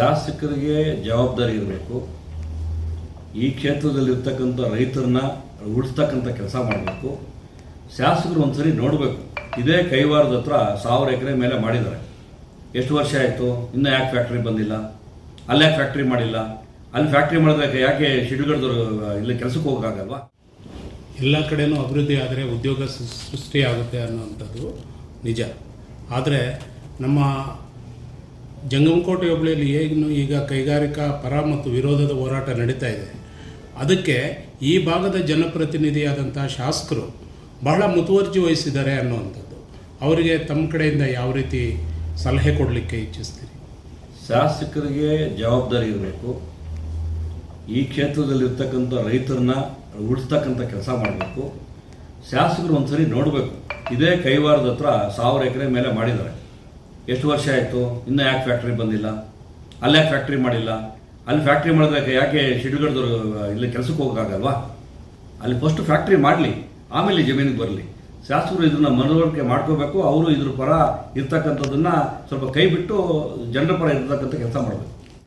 ಶಾಸಕರಿಗೆ ಜವಾಬ್ದಾರಿ ಇರಬೇಕು. ಈ ಕ್ಷೇತ್ರದಲ್ಲಿರ್ತಕ್ಕಂಥ ರೈತರನ್ನ ಉಳಿಸ್ತಕ್ಕಂಥ ಕೆಲಸ ಮಾಡಬೇಕು. ಶಾಸಕರು ಒಂದ್ಸರಿ ನೋಡಬೇಕು. ಇದೇ ಕೈವಾರದ ಹತ್ರ ಸಾವಿರ ಎಕರೆ ಮೇಲೆ ಮಾಡಿದ್ದಾರೆ. ಎಷ್ಟು ವರ್ಷ ಆಯಿತು? ಇನ್ನೂ ಯಾಕೆ ಫ್ಯಾಕ್ಟ್ರಿ ಬಂದಿಲ್ಲ? ಅಲ್ಲೇ ಯಾಕೆ ಫ್ಯಾಕ್ಟ್ರಿ ಮಾಡಿಲ್ಲ? ಅಲ್ಲಿ ಫ್ಯಾಕ್ಟ್ರಿ ಮಾಡಿದಾಗ ಯಾಕೆ ಶಿಡ್ಗಡ್ದವ್ರು ಇಲ್ಲಿ ಕೆಲಸಕ್ಕೆ ಹೋಗೋಕ್ಕಾಗಲ್ವಾ? ಎಲ್ಲ ಕಡೆನೂ ಅಭಿವೃದ್ಧಿ ಆದರೆ ಉದ್ಯೋಗ ಸೃಷ್ಟಿಯಾಗುತ್ತೆ ಅನ್ನೋವಂಥದ್ದು ನಿಜ. ಆದರೆ ನಮ್ಮ ಜಂಗಮಕೋಟೆ ಹೋಬಳಿಯಲ್ಲಿ ಏನು ಈಗ ಕೈಗಾರಿಕಾ ಪರ ಮತ್ತು ವಿರೋಧದ ಹೋರಾಟ ನಡೀತಾ ಇದೆ. ಅದಕ್ಕೆ ಈ ಭಾಗದ ಜನಪ್ರತಿನಿಧಿಯಾದಂಥ ಶಾಸಕರು ಬಹಳ ಮುತುವರ್ಜಿ ವಹಿಸಿದ್ದಾರೆ ಅನ್ನುವಂಥದ್ದು. ಅವರಿಗೆ ತಮ್ಮ ಕಡೆಯಿಂದ ಯಾವ ರೀತಿ ಸಲಹೆ ಕೊಡಲಿಕ್ಕೆ ಇಚ್ಛಿಸ್ತೀರಿ? ಶಾಸಕರಿಗೆ ಜವಾಬ್ದಾರಿ ಇರಬೇಕು. ಈ ಕ್ಷೇತ್ರದಲ್ಲಿರ್ತಕ್ಕಂಥ ರೈತರನ್ನ ಉಳಿಸ್ತಕ್ಕಂಥ ಕೆಲಸ ಮಾಡಬೇಕು. ಶಾಸಕರು ಒಂದ್ಸರಿ ನೋಡಬೇಕು. ಇದೇ ಕೈವಾರದ ಹತ್ರ ಸಾವಿರ ಎಕರೆ ಮೇಲೆ ಮಾಡಿದ್ದಾರೆ. ಎಷ್ಟು ವರ್ಷ ಆಯಿತು? ಇನ್ನೂ ಯಾಕೆ ಫ್ಯಾಕ್ಟ್ರಿ ಬಂದಿಲ್ಲ? ಅಲ್ಲಿ ಯಾಕೆ ಫ್ಯಾಕ್ಟ್ರಿ ಮಾಡಿಲ್ಲ? ಅಲ್ಲಿ ಫ್ಯಾಕ್ಟ್ರಿ ಮಾಡಿದ್ರೆ ಯಾಕೆ ಶಿಡ್ಗಡ್ದವ್ರು ಇಲ್ಲಿ ಕೆಲಸಕ್ಕೆ ಹೋಗೋಕ್ಕಾಗಲ್ವಾ? ಅಲ್ಲಿ ಫಸ್ಟ್ ಫ್ಯಾಕ್ಟ್ರಿ ಮಾಡಲಿ, ಆಮೇಲೆ ಜಮೀನಿಗೆ ಬರಲಿ. ಶಾಸಕರು ಇದನ್ನ ಮನವರಿಕೆ ಮಾಡ್ಕೋಬೇಕು, ಅವರು ಇದ್ರ ಪರ ಇರ್ತಕ್ಕಂಥದ್ದನ್ನ ಸ್ವಲ್ಪ ಕೈ ಬಿಟ್ಟು ಜನರ ಪರ ಇರ್ತಕ್ಕಂಥ ಕೆಲಸ ಮಾಡಬೇಕು.